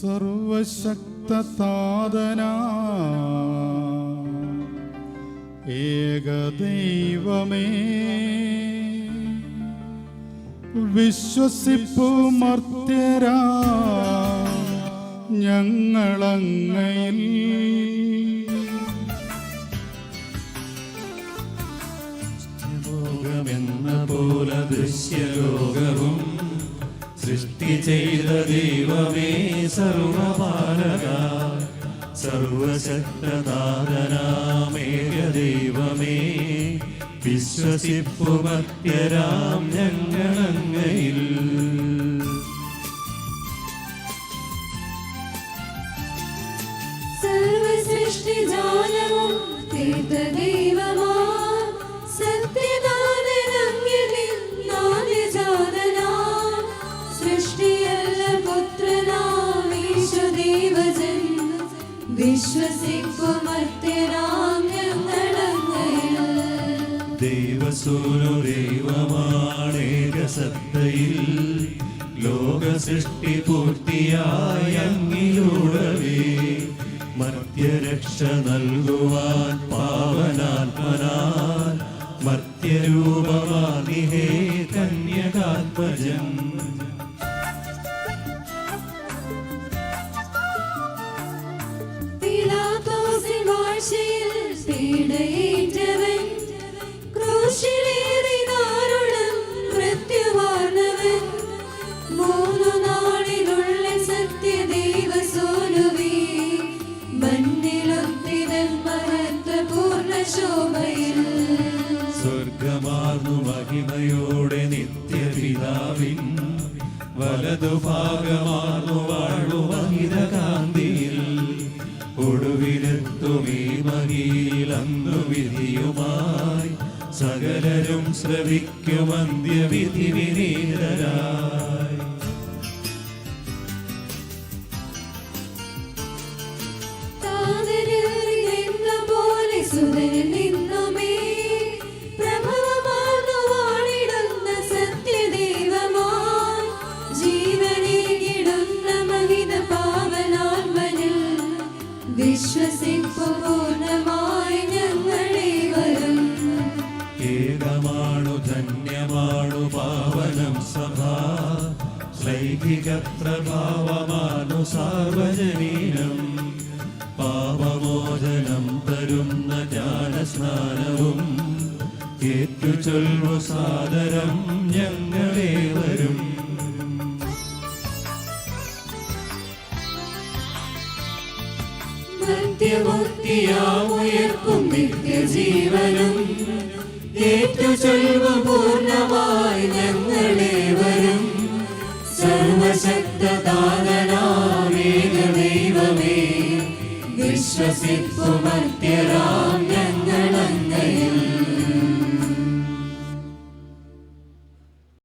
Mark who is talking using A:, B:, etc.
A: സർവശക്തതാതന ഏകദൈവമേ വിശ്വസിപ്പു മർത്യരാ. ഞങ്ങളങ്ങയിൽ.
B: ലോകമെന്ന പോലെ ദൃശ്യലോകവും സൃഷ്ടി ചെയ്ത ദൈവമേ സർവപാലക സർവശക്തനാഥനാമേക ദൈവമേ. വിശ്വസിപ്പു ഭക്തരാം ഞങ്ങളങ്ങയിൽ.
C: സർവസൃഷ്ടിജാലവും തീർത്ഥ ദൈവമാം യേശുദേവജൻ വിശ്വസിക്കുമർത്യനാം ഞങ്ങളങ്ങയിൽ
B: ദൈവസൂനു ദൈവമാണേക സത്തയിൽ ലോക സൃഷ്ടി പൂർത്തിയായ അങ്ങിലൂടവേ മർത്യരക്ഷ നൽകുവാൻ പാവനാത്മനാൽ. മർത്യരൂപമാനിഹേ കന്യകാത്മജൻ.
C: വാഴ്ചയിൽ പീഡയേറ്റവൻ, ക്രൂശിലേറി
B: നിത്യപിതാവിൻ വാഴുമഹിതകാന്തിയിൽ അന്നു വിധിയുമായി സകലരും ശ്രവിക്കും അന്ത്യവിധി വിനീതരായി.
C: പോലെ സുതനിൽ നിന്നുമേ വിശ്വസിപ്പു
B: പാവനം സഭ. ലൈംഗിക പ്രഭാവമാണു സാർവജനീനം. പാപമോചനം തരുന്ന ജ്ഞാനസ്നാനവും ഏറ്റുചൊല്ലു സാദരം ഞങ്ങളെ വരും
C: നിത്യമുക്തിയാമുയർപ്പും നിത്യജീവനും. ഏറ്റുചൊൽവ സർവശക്തദാതനാമേക ദൈവമേ. വിശ്വസിപ്പു മർത്യരാം